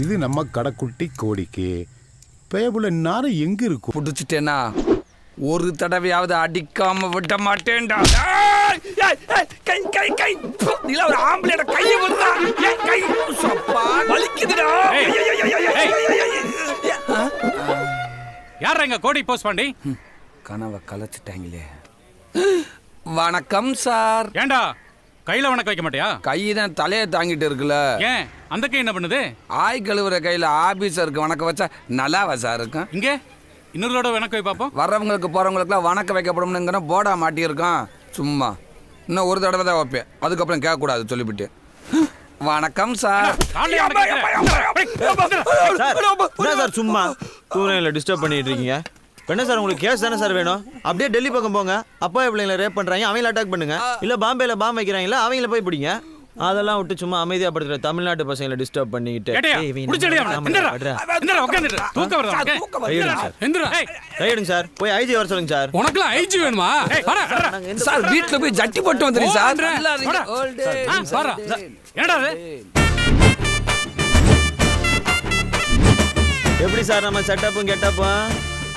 இது நம்ம கடைக்குட்டி கோடிக்கு பேபுல நாரம் எங்க இருக்கும் புடிச்சிட்டேனா ஒரு தடவையாவது அடிக்காம விட மாட்டேன்டா கை கை கை நீல ஒரு ஆம்பளையோட கையை விடுறா கை சப்பா வலிக்குதுடா? யார் எங்க கோடி போஸ்ட் பண்ணி கனவை கலைச்சிட்டாங்களே வணக்கம் சார் ஏன்டா கையில வணக்கம் வைக்க மாட்டியா கை தான் தலையை தாங்கிட்டு இருக்குல்ல ஏன் அந்த கை என்ன பண்ணுது ஆய் கழுவுற கையில ஆபீசருக்கு வணக்கம் வச்சா நல்லாவா சார் இருக்கும் இங்க இன்னொருதோட வணக்கம் வை பாப்போம் வர்றவங்களுக்கு போறவங்களுக்குலாம் வணக்கம் வைக்கப்படும்னுங்கிற போர்டா மாட்டியிருக்கான் சும்மா இன்னும் ஒரு தடவை தான் வைப்பேன் அதுக்கப்புறம் கேட்கக்கூடாது சொல்லிவிட்டு வணக்கம் சார் காலையில வணக்கம் சார் என்ன சார் சும்மா தூரங்களை டிஸ்டர்ப் பண்ணிட்டு இருக்கீங்க என்ன சார் உங்களுக்கு கேஸ் தானே சார் வேணும்? அப்படியே டெல்லி பக்கம் போங்க. அப்பா பிள்ளைங்களை ரேப் பண்றாங்க அவங்கள அட்டாக் பண்ணுங்க. இல்ல பாம்பேல பாம்பு வைக்கிறாங்களா அவங்கள போய் பிடிங்க. அதெல்லாம் விட்டு சும்மா அமைதியா படுத்துற தமிழ்நாட்டு பசங்களை டிஸ்டர்ப் பண்ணிக்கிட்டு. வருதா சார், போய் ஐஜி வர சொல்லுங்க சார். உனக்குலாம் ஐஜி வேணுமா? சார் வீட்டுல போய் ஜட்டி போட்டு வந்துடுங்க சார். என்னடா? எப்படி சார் நம்ம செட்டப்பும் கெட்டப்பும்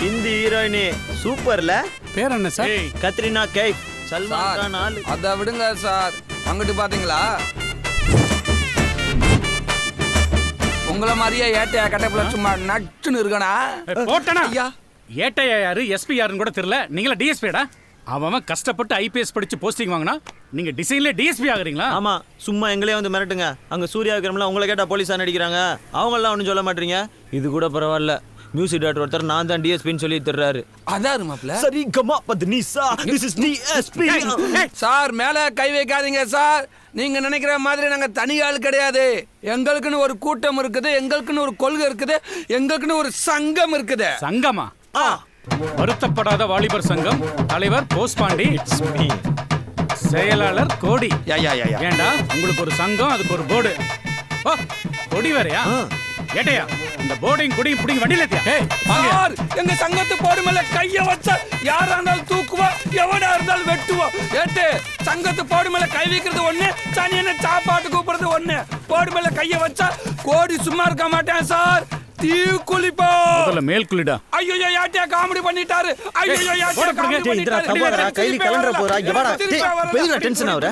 ஹிந்தி ஹீரோயினி சூப்பர்ல. பேர் என்ன சார்? ஏய், கத்ரினா கைஃப் சல்மான் கான் ஆளு. அதை விடுங்க சார். அங்கிட்டு பாத்தீங்களா? உங்களை மாதிரியே ஏட்டையா கட்டப்புல சும்மா நட்டுன்னு இருக்கனா? போட்டனா? ஐயா. ஏட்டையா யாரு எஸ்பி யாருன்னு கூட தெரியல. நீங்களா டிஎஸ்பிடா அவன் அவன் கஷ்டப்பட்டு ஐபிஎஸ் படிச்சு போஸ்டிங் வாங்கினா நீங்க டிசைன்ல டிஎஸ்பி ஆகுறீங்களா? ஆமா சும்மா எங்களே வந்து மிரட்டுங்க. அங்க சூர்யா விக்ரம்லாம் உங்களை கேட்டா போலீஸா நடிக்கிறாங்க. அவங்க எல்லாம் ஒன்றும் சொல்ல மாட்டீங்க. இது கூட பரவாயில்ல. மியூசிக் டைரக்டர் ஒருத்தர் நான் தான் டிஎஸ்பின்னு சொல்லி தர்றாரு அதான் மாப்ள. சரி கமா பத் நிசா திஸ் இஸ் டிஎஸ்பி சார் மேல கை வைக்காதீங்க சார். நீங்க நினைக்கிற மாதிரி நாங்க தனி ஆள் கிடையாது. எங்களுக்குன்னு ஒரு கூட்டம் இருக்குது எங்களுக்குன்னு ஒரு கொள்கை இருக்குது எங்களுக்குன்னு ஒரு சங்கம் இருக்குது. சங்கமா? வருத்தப்படாத வாலிபர் சங்கம். தலைவர் போஸ் பாண்டி. செயலாளர் கோடி. ஏண்டா உங்களுக்கு ஒரு சங்கம் அதுக்கு ஒரு போர்டு. ஓ கொடி வேறயா? ஏட்டையா இந்த போர்டையும் கொடியும் பிடிங்க வண்டியில ஏத்தியா? ஏய் வாங்க. சார் எங்க சங்கத்து போடு மேல கைய வச்சா யாரா இருந்தாலும் தூக்குவோம் எவனா இருந்தாலும் வெட்டுவோம் ஏட்டு சங்கத்து போடு மேல கை வைக்கிறது ஒண்ணு சனியனை சாப்பாட்டு கூப்பிடுறது ஒண்ணு. போடு மேல கைய வச்சா கோடி சும்மா இருக்க மாட்டேன் சார். தீ குளிப்போ முதல்ல மேல் குளிடா. ஐயோ யாட்டியா காமெடி பண்ணிட்டாரு? ஐயோ யாட்டியா காமெடி பண்ணிட்டாரு? கைலி. போறா. பெரிய டென்ஷன் ஆகுற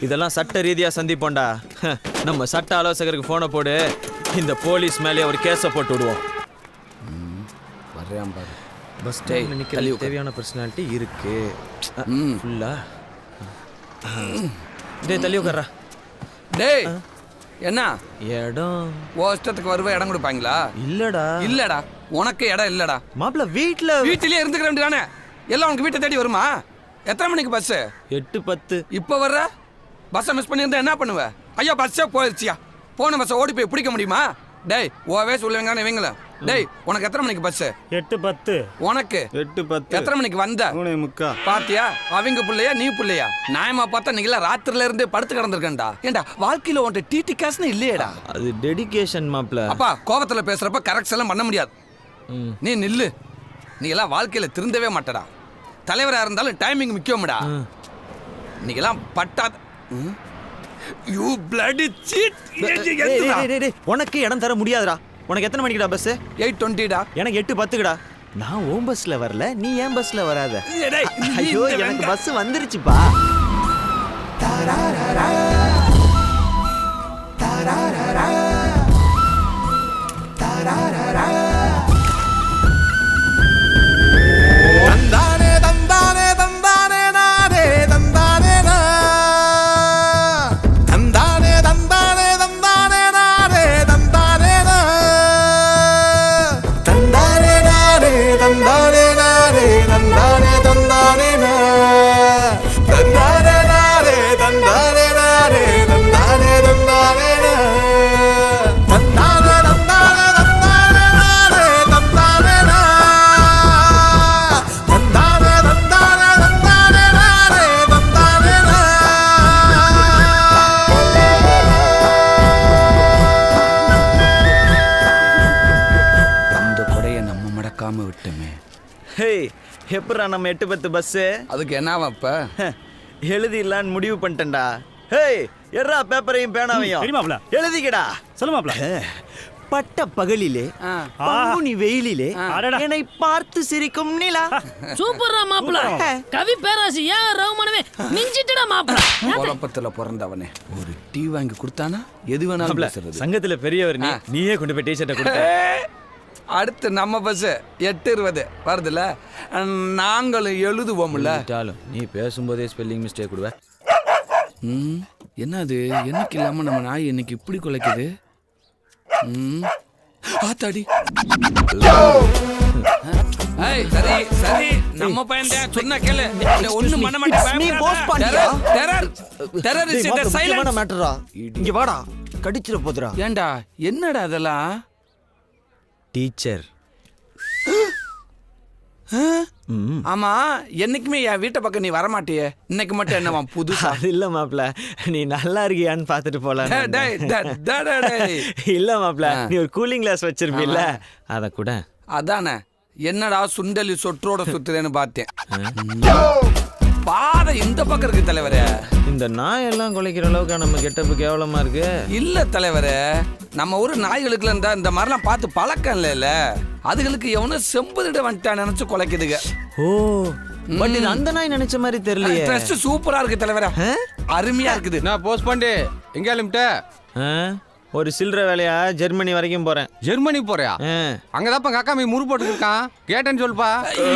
இதெல்லாம் சட்ட ரீதியா சந்திப்போம்டா. ஹ, நம்ம சட்ட ஆலோசகருக்கு போனை போடு. இந்த போலீஸ் மேலே ஒரு கேஸை போட்டு விடுவோம். வர்றேன் பாரு. பஸ் தள்ளி உட்காரு. தேவையான பர்சனாலிட்டி இருக்கு. ம். ஃபுல்லா? டேய் தள்ளி உட்கார்றா. டேய் என்ன? இடம். ஓ இஷ்டத்துக்கு வருவ இடம் கொடுப்பாங்களா? இல்லடா. இல்லடா. உனக்கு இடம் இல்லடா. மாப்பிள்ள வீட்ல வீட்டிலேயே இருந்துக்கிற வேண்டியதானே? எல்லாம் உனக்கு வீட்டை தேடி வருமா? எத்தனை மணிக்கு பஸ்ஸு எட்டு பத்து. இப்போ வர்ற? பஸ்ஸை மிஸ் பண்ணியிருந்தா என்ன பண்ணுவ? ஐயா பஸ்ஸே போயிடுச்சியா போன பஸ்ஸை ஓடி போய் பிடிக்க முடியுமா? டேய் ஓவே சொல்லுவாங்க இவங்கள? டேய் உனக்கு எத்தனை மணிக்கு பஸ்ஸு எட்டு பத்து. உனக்கு? எட்டு பத்து. எத்தனை மணிக்கு வந்த? மூணு முக்கா. பாத்தியா? அவங்க பிள்ளையா நீ பிள்ளையா? நியாயமா பார்த்தா நீங்களா ராத்திரில இருந்து படுத்து கிடந்திருக்கேன்டா. ஏண்டா வாழ்க்கையில உன்ட்ட டிடி காசுன்னு இல்லையேடா. அது டெடிகேஷன் மாப்பிள்ள அப்பா கோவத்துல பேசுறப்ப கரெக்ட் எல்லாம் பண்ண முடியாது. ம். நீ நில்லு. நீ எல்லாம் வாழ்க்கையில திருந்தவே மாட்டடா. தலைவரா இருந்தாலும் டைமிங் முக்கியம்டா நீங்கெல்லாம் பட்டாத யூ பிளட் சீட் உனக்கு இடம் தர முடியாதுடா. உனக்கு எத்தனை மணிக்குடா பஸ் எயிட் டுவெண்ட்டிடா எனக்கு எட்டு பத்துக்குடா. நான் ஓம் பஸ்ல வரல நீ ஏன் பஸ்ல வராத? ஐயோ எனக்கு பஸ் வந்துருச்சுப்பா. எப்படா நம்ம எட்டு பத்து பஸ் அதுக்கு என்னவா இப்ப எழுதிடலான்னு முடிவு பண்ணிட்டேன்டா. ஹே எர்ரா பேப்பரையும் பேனாவையும். தெரியுமாப்ல? எழுதிக்கடா. சொல்லுமாப்ல? பட்ட பகலிலே. பங்குனி வெயிலிலே என்னை பார்த்து சிரிக்கும் நிலா. சூப்பர்ரா மாப்பிள கவி பேராசி ஏன் ரகுமானவே மிஞ்சிட்டுடா மாப்பிள குழப்பத்துல பிறந்தவனே. ஒரு டீ வாங்கி கொடுத்தானா? எது வேணாலும் பேசுறது. சங்கத்துல பெரியவர் நீ நீயே கொண்டு போய் டீஷர்ட்டை கொடுத்த. ஏய், அடுத்து நம்ம பஸ் எட்டு இருபது வருதுல்ல? நாங்களும் எழுதுவோம்ல. விட்டாலும் நீ பேசும்போதே ஸ்பெல்லிங் மிஸ்டேக் கொடுவ. ம், என்னது? என்னைக்கு இல்லாம நம்ம நாய் இன்னைக்கு இப்படி குலைக்குது? ம், ஆத்தாடி. ஏய், சரி சரி. நம்ம பையன் சொன்ன கேளு. ஒண்ணு பண்ண மாட்டேன். Terror terror is the silence மேட்டரா இங்க வாடா. கடிச்சிட போதுடா. ஏண்டா என்னடா அதெல்லாம்? டீச்சர். ஆமா என்னைக்குமே என் வீட்டை பக்கம் நீ வரமாட்டியே. இன்னைக்கு மட்டும் என்னவா புதுசா? இல்ல மாப்ள. நீ நல்லா இருக்கியான்னு பாத்துட்டு போலாம். இல்ல மாப்ள நீ ஒரு கூலிங் கிளாஸ் வச்சிருப்பில்ல. அத கூட. அதானே. என்னடா சுண்டலி சொற்றோட சுத்துறேன்னு பார்த்தேன். பாதை இந்த பக்கம் இருக்கு தலைவரே. இந்த நாய் எல்லாம் குலைக்கிற அளவுக்கு நம்ம கெட்டப்பு கேவலமா இருக்கு? இல்ல தலைவரே நம்ம ஊர் நாய்களுக்குல இருந்தா இந்த மாதிரிலாம் பார்த்து பழக்கம் இல்லைல்ல அதுகளுக்கு எவனும் செம்புதிட வந்துட்டான் நினைச்சு குலைக்குதுங்க ஓ பட் இது அந்த நாய் நினைச்ச மாதிரி தெரியலையே. ட்ரெஸ் சூப்பரா இருக்கு தலைவரே. அருமையா இருக்குது. நான் போஸ்ட் பண்ணி எங்க ஆ? ஒரு சில்லற வேலையா? ஜெர்மனி வரைக்கும் போறேன். ஜெர்மனி போறியா? எங்க அக்கா மீ முறு போட்டுருக்கான் கேட்டேன்னு சொல்லுப்பா.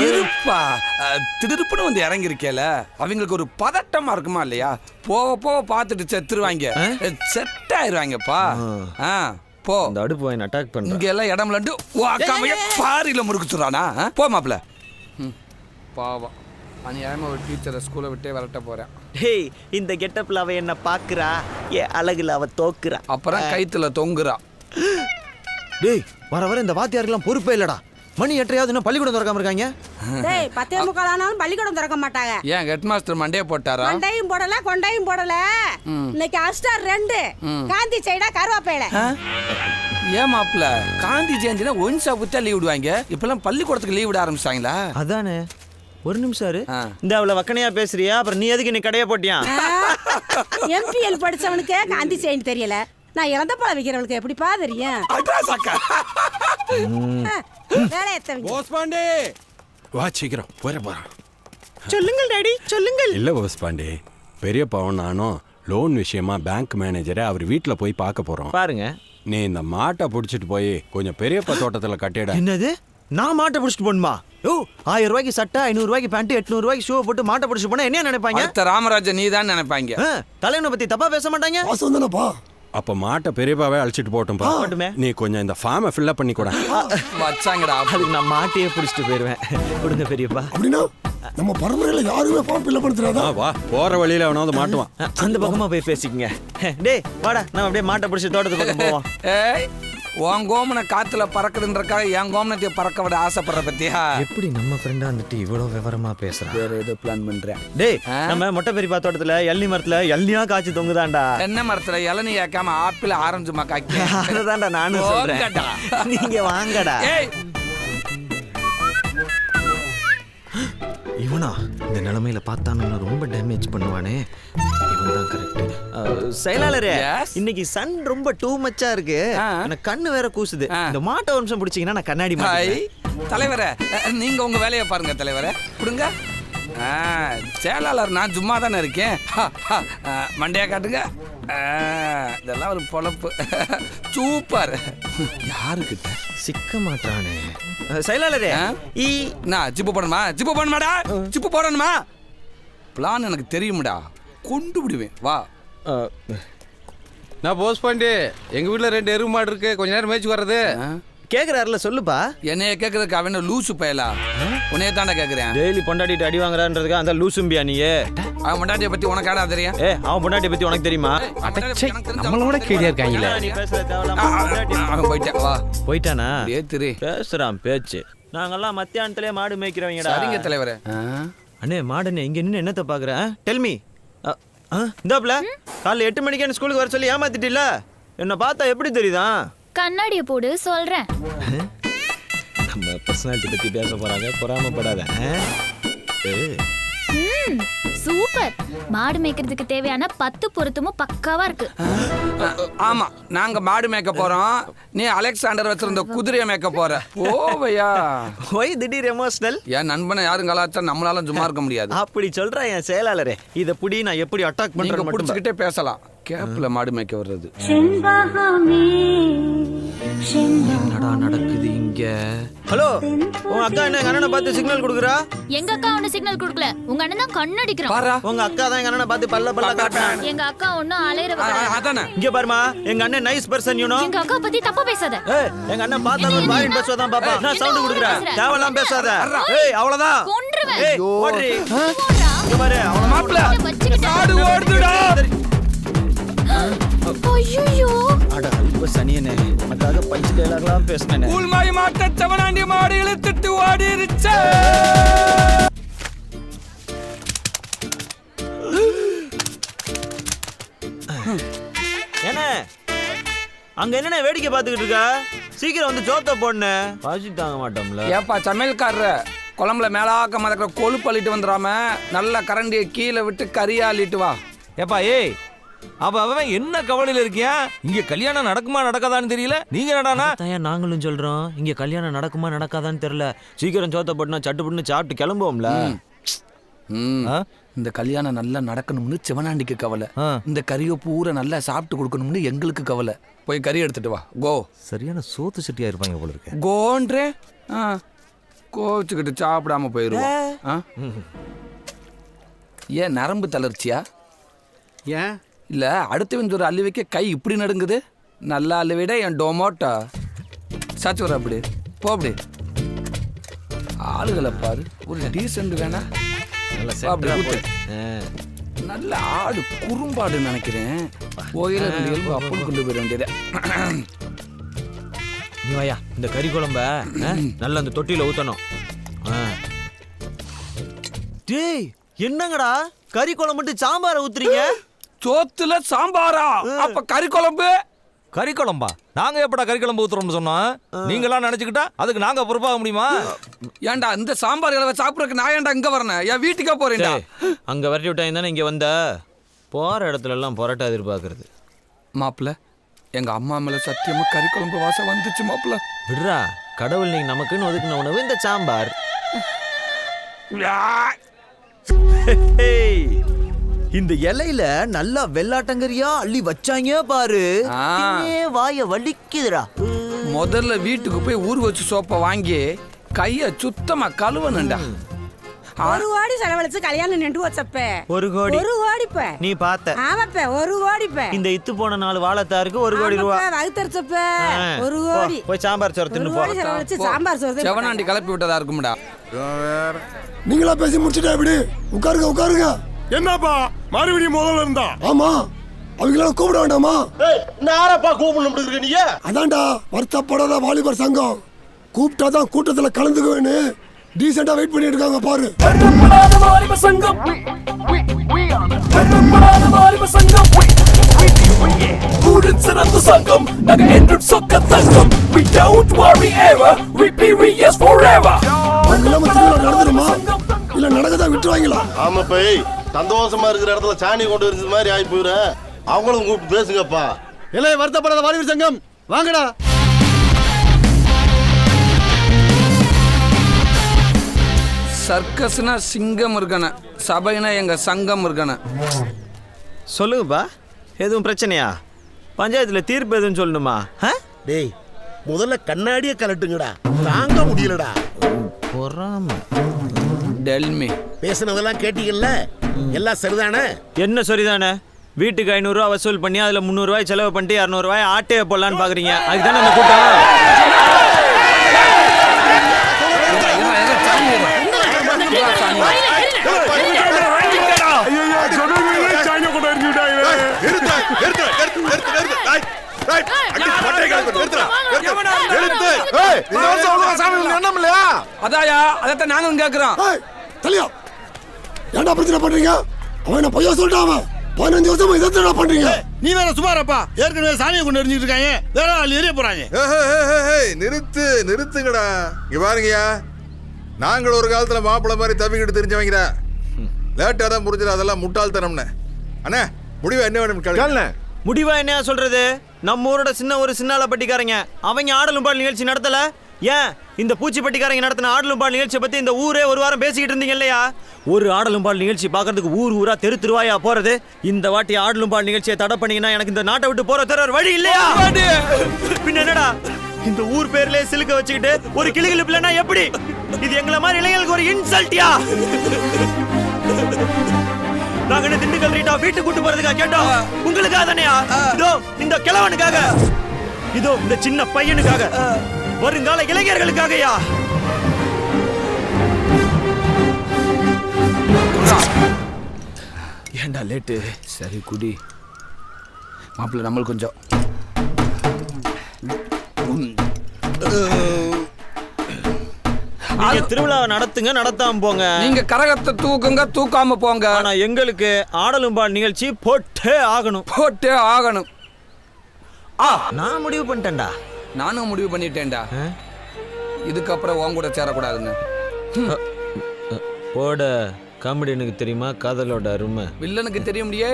இருப்பா. அஹ், திடுதிப்புன்னு வந்து இறங்கி இருக்கேல அவங்களுக்கு ஒரு பதட்டமா இருக்குமா இல்லையா? போக போக பார்த்துட்டு செத்துருவாங்க. செட் ஆயிருவாங்கப்பா. ஆ. போ. அந்த அடுப்பு வாங்கி அட்டாக் பண்றேன். இங்க எல்லாம் இடம் லண்டு வாக்காமைய பாரியில முறுக்குச்சுறானா போ மாப்ள ம், பாவம். அநியாயமா ஒரு டீச்சரை ஸ்கூலை விட்டே விரட்ட போறேன். டேய் இந்த கெட்டப்ல அவ என்ன பாக்குறா. ஏ அழகுல அவ தோக்குறா. அப்புறம் கைத்துல தொங்குறா. டேய் வர வர இந்த வாத்தியாருக்கெல்லாம் பொறுப்பே இல்லடா. மணி எட்டையாவது இன்னும் பள்ளிக்கூடம் திறக்காம இருக்காங்க? டேய் பத்தே முக்கால் ஆனாலும் பள்ளிக்கூடம் திறக்க மாட்டாங்க. ஏன் ஹெட் மாஸ்டர் மண்டே போட்டாரா? கொண்டையும் போடல கொண்டையும் போடல. இன்னைக்கு அஸ்டார் ரெண்டு. காந்தி சைடா கருவாப்பையில? ஏன் மாப்ள காந்தி ஜெயந்தினா ஒன்ஸா புத்தா லீவ் விடுவாங்க? இப்பெல்லாம் பள்ளிக்கூடத்துக்கு லீவ் விட ஆரம்பிச்சிட்டாங்களா? அதானே. ஒரு நிமிஷம் இரு. இந்த அவள வக்கனையா பேசுறியா? அப்புறம் நீ எதுக்கு நீ கடைய போட்டியா? எம்பிஎல் படிச்சவனுக்கே காந்தி செய்யு தெரியல? நான் இழந்த பழம் விற்கிறவளுக்கு எப்படிப்பா தெரியும்? அட்ரஸ் அக்கா வேலையை தவிங்க போஸ் பாண்டே. வா சீக்கிரம். போயிட போறான். சொல்லுங்கள் டாடி சொல்லுங்கள். இல்ல போஸ் பாண்டே. பெரியப்பாவும் நானும் லோன் விஷயமா பேங்க் மேனேஜரை அவர் வீட்ல போய் பார்க்க போறோம். பாருங்க. நீ இந்த மாட்டை புடிச்சிட்டு போய் கொஞ்சம் பெரியப்பா தோட்டத்துல கட்டிட. என்னது? நான் மாட்டை பிடிச்சிட்டு போகணுமா? ஓ ஆயிரம் ரூபாய்க்கு சட்டை ஐநூறு ரூபாய்க்கு பேண்ட் எட்நூறு ரூபாய்க்கு ஷூ போட்டு மாட்டை பிடிச்சிட்டு போனா என்ன நினைப்பாங்க? அடுத்த ராமராஜன் நீ தான் நினைப்பாங்க. ஆ, தலைவனை பத்தி தப்பா பேச மாட்டாங்க? அப்ப மாட்டை பெரியப்பாவே அழைச்சிட்டு போட்டும்பா போட்டுமே. நீ கொஞ்சம் இந்த ஃபார்மை ஃபில்அப் பண்ணி கூட. வச்சாங்கடா. அதுக்கு நான் மாட்டையே பிடிச்சிட்டு போயிருவேன். கொடுங்க பெரியப்பா. அப்படின்னா நம்ம பரம்பரையில யாருமே ஃபார்ம் ஃபில்அப் பண்ணுறாதா வா போற வழியில அவனாவது மாட்டுவான். அந்த பக்கமா போய் பேசிக்கங்க. டேய் வாடா நம்ம அப்படியே மாட்டை பிடிச்சி தோட்டத்து பக்கம் போவோம். ஏய் உன் கோமனை காத்துல பறக்குதுன்றக்காக என் கோமனத்தை பறக்க விட ஆசைப்படுற பத்தியா? எப்படி நம்ம ஃப்ரெண்டா வந்துட்டு இவ்வளவு விவரமா பேசுறான் வேற ஏதோ பிளான் பண்றேன். டேய் நம்ம மொட்டை பெரியப்பா தோட்டத்துல எள்ளி மரத்துல எள்ளியா காய்ச்சி தொங்குதான்டா. தென்னை மரத்துல இளநீ ஏக்காம ஆப்பிள் ஆரஞ்சு மக்காக்கி அதுதான்டா நானும் சொல்றேன். போங்கடா. நீங்க வாங்கடா. ஏய்! இவனா இந்த நிலைமையில பார்த்தானு ரொம்ப டேமேஜ் பண்ணுவானே. கரெக்ட் செயலாளரே? இன்னைக்கு சன் ரொம்ப டூ மச்சா இருக்கு. எனக்கு கண்ணு வேற கூசுது. இந்த மாட்டை நிமிஷம் பிடிச்சீங்கன்னா நான் கண்ணாடி. தலைவரே நீங்க உங்க வேலையை பாருங்க தலைவரே. கொடுங்க. செயலாளர் நான் சும்மா தானே இருக்கேன் மண்டையா காட்டுங்க. இதெல்லாம் ஒரு பொழப்பு. சூப்பர். யாருக்கிட்ட? சிக்க மாட்டானே செயலாளரே நான் ஜிப்பு போடணுமா? ஜிப்பு போடணுமாடா? ஜிப்பு போடணுமா? பிளான் எனக்கு தெரியும்டா. கொண்டு விடுவேன் வா நான் போஸ்ட் பண்ணி எங்க வீட்ல ரெண்டு எருவு மாடு இருக்கு. கொஞ்ச நேரம் மேய்ச்சி வர்றது. கேக்குறாருல சொல்லுப்பா. என்னைய கேட்கறதுக்கு அவன் லூசு பயலா. உன்னைய தாண்டா கேட்குறேன் டெய்லி பொண்டாட்டிட்டு அடி வாங்குறான்றதுக்கு அந்த லூசும்பியா நீயே? அவன் முன்னாடியை பத்தி உனக்கு ஆடா தெரியும்? ஏ அவன் பொண்டாட்டி பத்தி உனக்கு தெரியுமா? நம்மளோட கேடியா இருக்காங்களே நீ அவன் போயிட்டான் வா. போயிட்டானா? அப்படியே திரு. பேசுறான் பேச்சு. நாங்கெல்லாம் மத்தியானத்திலே மாடு மேய்க்கிறவங்கடா. சரிங்க தலைவரே. அண்ணே மாடனே இங்க நின்னு என்னத்த பாக்குற டெல்மி இந்தாப்ல காலைல எட்டு மணிக்கு என்ன ஸ்கூலுக்கு வர சொல்லி ஏமாத்திட்டில என்ன பார்த்தா எப்படி தெரியுதா? கண்ணாடிய போடு சொல்றேன். நம்ம பர்சனாலிட்டி பத்தி பேச போறாங்க பொறாமப்படாத சூப்பர். மாடு மேய்க்கிறதுக்கு தேவையான பத்து பொருத்தமும் பக்காவா இருக்கு. ஆமா நாங்க மாடு மேய்க்க போறோம். நீ அலெக்சாண்டர் வச்சிருந்த குதிரையை மேய்க்க போற. போவையா? ஒய் திடீர் எமோஷனல் என் நண்பனை யாரும் கலாச்சா நம்மளால சும்மா இருக்க முடியாது. அப்படி சொல்றா என் செயலாளரே. இத புடி நான் எப்படி அட்டாக் பண்றேன். புடிச்சுக்கிட்டே பேசலாம். கேப்ல மாடு மேய்க்க வர்றது. என்னடா நடக்குது இங்க? ஹலோ உங்க அக்கா என்ன எங்க அண்ணனை பார்த்து சிக்னல் கொடுக்குறா? எங்க அக்கா ஒண்ணு சிக்னல் கொடுக்கல. உங்க அண்ணன் தான் கண்ணடிக்கிறான். பாரா உங்க அக்கா தான் எங்க அண்ணனை பார்த்து பல்ல பல்ல காட்டுறான். எங்க அக்கா ஒன்னும் அலையிற அதானே. இங்க பாருமா எங்க அண்ணன் நைஸ் பர்சன் யூனோ எங்க அக்கா பத்தி தப்பா பேசாத. ஏய் எங்க அண்ணன் பார்த்தா ஒரு பாரின் பேசுவதான் பாப்பா. நான் சவுண்ட் கொடுக்குறேன் பேசுற? தேவலாம் பேசாத. ஏய் அவ்வளவுதான். கொன்றுவேன். ஏய் ஓடுறி. இங்க பாரு. அவ்வளவுதான். மாப்பிள வச்சுக்கிட்டு- மாடு ஓடுதுடா பஞ்சு டைலாக்லாம் பேசினேனே. கூழ்மாய் மாட்ட செவனாண்டி மாடு இழுத்துட்டு ஓடிருச்சே. என்ன? அங்க என்னண்ணே வேடிக்கை பார்த்துக்கிட்டு இருக்கா? சீக்கிரம் வந்து ஜோத்த போடணே பாசி தாங்க மாட்டோம்ல. ஏப்பா சமையல்காரர குழம்புல மேலாக்க மதக்கிற கொழுப்பு அள்ளிட்டு வந்துடாம நல்ல கரண்டியை கீழே விட்டு கறியா அள்ளிட்டு வா. ஏப்பா ஏய் அவ அவன் என்ன கவலையில இருக்கியா? இங்க கல்யாணம் நடக்குமா நடக்காதான்னு தெரியல. நீங்க என்னடானா தான் நாங்களும் சொல்றோம்? இங்க கல்யாணம் நடக்குமா நடக்காதான்னு தெரியல. சீக்கிரம் ஜோத்த போட்டுனா சட்டு புட்டுன்னு சாப்பிட்டு கிளம்புவோம்ல. ம். ஆ? இந்த கல்யாணம் நல்லா நடக்கணும்னு சிவனாண்டிக்கு கவலை. ஆ. இந்த கறியை பூரா நல்லா சாப்பிட்டு கொடுக்கணும்னு எங்களுக்கு கவலை. போய் கறி எடுத்துட்டு வா. கோ. சரியான சோத்து சட்டியா இருப்பாங்க போல இருக்கு. கோன்றே? ஆ. கோச்சுக்கிட்டு சாப்பிடாம போயிடுவோம் ஆ? ஏன் நரம்பு தளர்ச்சியா? ஏன்? இல்ல அடுத்தவன் ஒரு அள்ளி வைக்க கை இப்படி நடுங்குது? நல்லா அள்ளி விட என் டொமோட்டோ. சாச்சு வர அப்படி போ அப்படி. ஆளுகளை பாரு ஒரு டீசெண்ட் வேணா. அப்படி ஊத்து. நல்ல ஆடு குறும்பாடுன்னு நினைக்கிறேன். கோயில ரெண்டு எலும்பு அப்படி கொண்டு போயிட வேண்டியது. நீ வாயா இந்த கறி குழம்ப நல்லா அந்த தொட்டியில ஊத்தணும். டேய் என்னங்கடா? கறி குழம்பு மட்டும் சாம்பாரை ஊத்துறீங்க? சோத்துல சாம்பாரா? அப்ப கறி குழம்பு கறி குழம்பா நாங்க எப்படா கறி குழம்பு ஊத்துறோம்னு சொன்னோம்? நீங்களாம் நினைச்சுக்கிட்டா அதுக்கு நாங்க பொறுப்பாக முடியுமா? ஏன்டா இந்த சாம்பார் இலவை சாப்பிடறதுக்கு நான் ஏன்டா இங்க வரேன் என் வீட்டுக்கே போறேன்டா. அங்க விரட்டி விட்டாங்க தானே இங்க வந்த? போற இடத்துல எல்லாம் புரட்டா எதிர்பார்க்கறது. மாப்பிள்ள எங்க அம்மா மேல சத்தியமா கறி குழம்பு வாசம் வந்துச்சு மாப்பிள்ள. விடுறா கடவுள் நீங்க நமக்குன்னு ஒதுக்குன உணவு இந்த சாம்பார். இந்த இலையில நல்லா வெள்ளாட்டங்கரியா அள்ளி வச்சாங்க பாரு. வாய வலிக்குதுடா. முதல்ல வீட்டுக்கு போய் ஊர் வச்சு சோப்பை வாங்கி கைய சுத்தமா கழுவணும்டா. ஒரு கோடி செலவழிச்சு கல்யாணம் நின்று வச்சப்ப. ஒரு கோடி. ஒரு கோடிப்ப. நீ பார்த்த. ஆமாப்ப ஒரு கோடிப்ப. இந்த இத்து போன நாலு வாழைத்தாருக்கு ஒரு கோடி ரூபா. வகுத்தரிச்சப்ப. ஒரு கோடி. போய் சாம்பார் சோறு தின்னு போ. கோடி செலவழிச்சு சாம்பார் சோறு செவனாண்டி கிளப்பி விட்டதா இருக்கும்டா. நீங்களா பேசி முடிச்சுட்டா எப்படி? உட்காருங்க உட்காருங்க. என்னப்பா? மறுபடியும் முதல்ல இருந்தா? ஆமா. அவங்களால கூப்பிட வேண்டாமா? நாரப்பா கூப்பிடணும் நீ அதான்டா வருத்தப்படாத வாலிபர் சங்கம். கூப்பிட்டாதான் கூட்டத்துல கலந்துக்குவேன்னு டீசெண்டா வெயிட் பண்ணிட்டு இருக்காங்க பாரு. அவங்க இல்லாம திருவிழா நடந்துருமா? இல்ல நடக்கதான் விட்டுருவாங்களா? ஆமா போய் சந்தோஷமா இருக்கிற இடத்துல சாணி கொண்டு வருது மாதிரி ஆகி போயிரு. அவங்களும் கூப்பிட்டு பேசுங்கப்பா. இல்லை வருத்தப்படாத வாலிபர் சங்கம். வாங்கடா. சர்க்கஸ்னா சிங்கம் இருக்கணும் சபைனா எங்க சங்கம் இருக்கணும் சொல்லுங்கப்பா எதுவும் பிரச்சனையா? பஞ்சாயத்துல தீர்ப்பு எதுவும் சொல்லணுமா? ஆ? டேய் முதல்ல கண்ணாடிய கலட்டுங்கடா. தாங்க முடியலடா. பொறாம. டெல்மி பேசுனதெல்லாம் கேட்டீங்கல்ல? எல்லாம் சரிதானே? என்ன சரிதானே? வீட்டுக்கு ஐநூறுரூவா வசூல் பண்ணி அதில் முந்நூறுரூவாய் செலவு பண்ணிட்டு இரநூறுவாய் ஆட்டையை போடலான்னு பார்க்குறீங்க அதுக்கு தானே அந்த கூட்டம் அதாயா அதைத்தான் நாங்களும் கேட்கிறோம் ஏன்டா பிரச்சனை பண்றீங்க? அவன் என்ன பொய்யா சொல்லிட்டான் அவன்? பதினஞ்சு வருஷமா இதை பண்றீங்க. நீ வேற சுமாரப்பா ஏற்கனவே சாணியை கொண்டு எரிஞ்சிட்டு இருக்காங்க. வேற ஆள் எரிய போறாங்க. நிறுத்து நிறுத்துங்கடா. இங்க பாருங்கய்யா. நாங்கள் ஒரு காலத்துல மாப்பிள்ளை மாதிரி தவிக்கிட்டு தெரிஞ்சவங்கடா. லேட்டா தான் புரிஞ்சது அதெல்லாம் முட்டாள்தனம்னு. அண்ணே முடிவு என்ன வேணும் கேளுங்க. முடிவா என்னையா சொல்றது? நம்ம ஊரோட சின்ன ஒரு சின்னால பட்டிக்காரங்க. அவங்க ஆடலும் பாடல் நிகழ்ச்சி நடத்தல? ஏன்? இந்த பூச்சி பட்டிக்காரங்க நடத்தின ஆடலும் பாடல் நிகழ்ச்சியை பத்தி இந்த ஊரே ஒரு வாரம் பேசிக்கிட்டு இருந்தீங்க இல்லையா? ஒரு ஆடலும் பாடல் நிகழ்ச்சி பார்க்கறதுக்கு ஊர் ஊரா தெரு தெருவாயா போறது? இந்த வாட்டி ஆடலும் பாடல் நிகழ்ச்சியை தடை பண்ணீங்கன்னா எனக்கு இந்த நாட்டை விட்டு போற தர வழி இல்லையா? பின்ன என்னடா? இந்த ஊர் பேர்லயே சிலுக்க வச்சுக்கிட்டு ஒரு கிளிகிழப்பு இல்லைன்னா எப்படி? இது எங்களை மாதிரி இளைஞர்களுக்கு ஒரு இன்சல்ட்டியா நாங்க என்ன திண்டுக்கல் ரீட்டா வீட்டுக்கு கூட்டு போறதுக்கா கேட்டோம்? உங்களுக்காக தானேயா? இதோ இந்த கிழவனுக்காக. இதோ இந்த சின்ன பையனுக்காக. வருங்கால இளைஞர்களுக்காகயா? ஏன்டா லேட்டு? சரி குடி. மாப்பிள்ள நம்மளுக்கு கொஞ்சம். நீங்க திருவிழாவை நடத்துங்க நடத்தாம போங்க. நீங்க கரகத்தை தூக்குங்க தூக்காம போங்க. ஆனா எங்களுக்கு ஆடலும்பால் நிகழ்ச்சி போட்டே ஆகணும். போட்டே ஆகணும். ஆ நான் முடிவு பண்ணிட்டேன்டா. நானும் முடிவு பண்ணிட்டேன்டா. இதுக்கப்புறம் உன் கூட சேரக்கூடாதுன்னு. போட காமெடி எனக்கு தெரியுமா? காதலோட அருமை. வில்லனுக்கு தெரிய முடியே